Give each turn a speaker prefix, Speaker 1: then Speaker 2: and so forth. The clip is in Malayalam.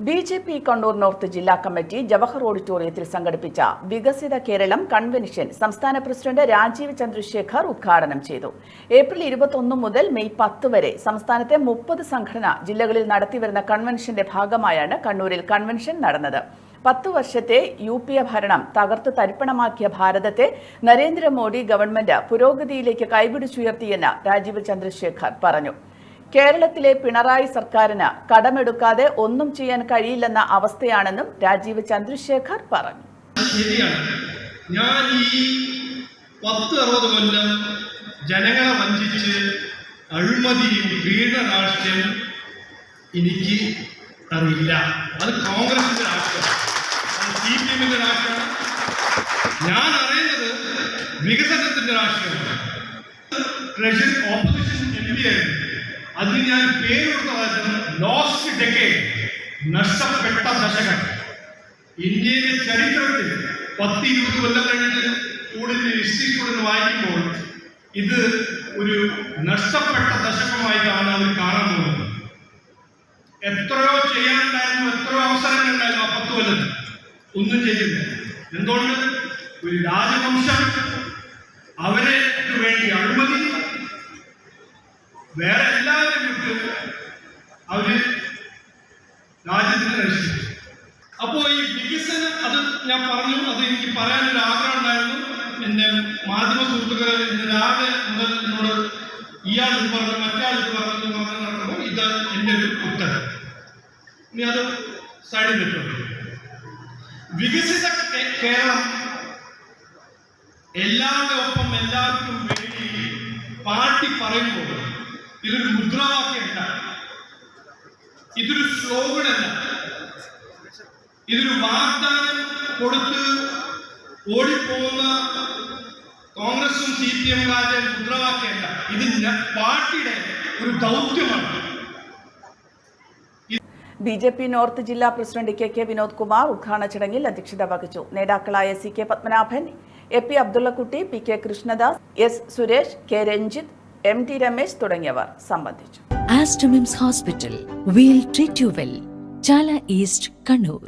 Speaker 1: B J P Kannur north ജില്ലാ കമ്മിറ്റി ജവഹർ ഓഡിറ്റോറിയത്തിൽ സംഘടിപ്പിച്ച വികസിത കേരളം കൺവെൻഷൻ സംസ്ഥാന പ്രസിഡന്റ് രാജീവ് ചന്ദ്രശേഖർ ഉദ്ഘാടനം ചെയ്തു. ഏപ്രിൽ ഇരുപത്തൊന്ന് മുതൽ മെയ് പത്ത് വരെ സംസ്ഥാനത്തെ മുപ്പത് സംഘടന ജില്ലകളിൽ നടത്തിവരുന്ന കൺവെൻഷന്റെ ഭാഗമായാണ് കണ്ണൂരിൽ കൺവെൻഷൻ നടന്നത്. പത്തു വർഷത്തെ യു പി എ ഭരണം തകർത്ത് തരിപ്പണമാക്കിയ ഭാരതത്തെ നരേന്ദ്രമോദി ഗവൺമെന്റ് പുരോഗതിയിലേക്ക് കൈപിടിച്ചുയർത്തിയെന്ന് രാജീവ് ചന്ദ്രശേഖർ പറഞ്ഞു. കേരളത്തിലെ പിണറായി സർക്കാരിന് കടമെടുക്കാതെ ഒന്നും ചെയ്യാൻ കഴിയില്ലെന്ന അവസ്ഥയാണെന്നും രാജീവ് ചന്ദ്രശേഖർ പറഞ്ഞു.
Speaker 2: ഞാൻ ഈ പത്ത് അറുപത് കൊല്ലം ജനങ്ങളെ വഞ്ചിച്ച് അഴിമതിയും പീഡനരാഷ്ട്രീയം എനിക്ക് അറിയില്ല. അത് കോൺഗ്രസിന്റെ രാഷ്ട്രം അത് സി പി എമ്മിന്റെ രാഷ്ട്രമാണ് ഞാൻ അറിയുന്നത് വികസനത്തിന്റെ രാഷ്ട്രീയമാണ്. ട്രഷറി ഓപ്പോസിഷൻ എം പി ആയിരുന്നു. അതിന് ഞാൻ പേര് കൊടുത്തതാണ് ലോസ്റ്റ് ഡെക്കേഡ് നഷ്ടപ്പെട്ട ദശകം. ഇന്ത്യയിലെ ചരിത്രത്തിൽ പത്ത് ഇരുപത് കൊല്ലം കഴിഞ്ഞ് കൂടുതൽ ഹിസ്റ്ററി വായിക്കുമ്പോൾ ഇത് ഒരു നഷ്ടപ്പെട്ട ദശകമായിട്ടാണ് അവർ കാണാൻ പോകുന്നത് എത്രയോ ചെയ്യാനുണ്ടായിരുന്നു എത്രയോ അവസരങ്ങൾ ഉണ്ടായിരുന്നു ആ പത്ത് കൊല്ലത്തിൽ ഒന്നും ചെയ്തില്ല. എന്തുകൊണ്ട്? ഒരു രാജവംശം അവരെ വേണ്ടി അഴിമതി വേറെ എല്ലാവരും വിട്ട് അവർ രാജ്യത്തിന് രക്ഷിച്ചു. അപ്പോ ഈ വികസനം അത് ഞാൻ പറഞ്ഞു അത് എനിക്ക് പറയാനൊരു ആഗ്രഹം ഉണ്ടായിരുന്നു. എന്റെ മാധ്യമ സുഹൃത്തുക്കളിൽ ഇന്ന് രാവിലെ മുതൽ എന്നോട് ഇയാൾ പറഞ്ഞു മറ്റാൾ പറഞ്ഞു പറഞ്ഞു നടക്കുമ്പോൾ ഇത് എന്റെ ഒരു ഉത്തരം. ഇനി അത് സൈഡിൽ നിൽക്കുന്നു വികസിത കേരളം എല്ലാവരുടെ ഒപ്പം എല്ലാവർക്കും വേണ്ടി പാർട്ടി പറയുമ്പോൾ ഇതൊരു മുദ്രാവാക്യമല്ല ഇതൊരു സ്ലോഗനല്ല ഇതൊരു വാഗ്ദാനം കൊടുത്ത് ഓടിപ്പോകുന്ന കോൺഗ്രസും സി പി എംകാരുടെ മുദ്രാവാക്യമല്ല ഇത് പാർട്ടിയുടെ ഒരു ദൗത്യമാണ്.
Speaker 1: ബി ജെ പി നോർത്ത് ജില്ലാ president K K Vinod Kumar ഉദ്ഘാടന ചടങ്ങിൽ അധ്യക്ഷത വഹിച്ചു. നേതാക്കളായ C K Padmanabhan A P Abdullakutty P K Krishnadas S Suresh K Ranjith M T Ramesh തുടങ്ങിയവർ സംബന്ധിച്ചു.
Speaker 3: Aster MIMS hospital we'll treat you well Chala east Kannur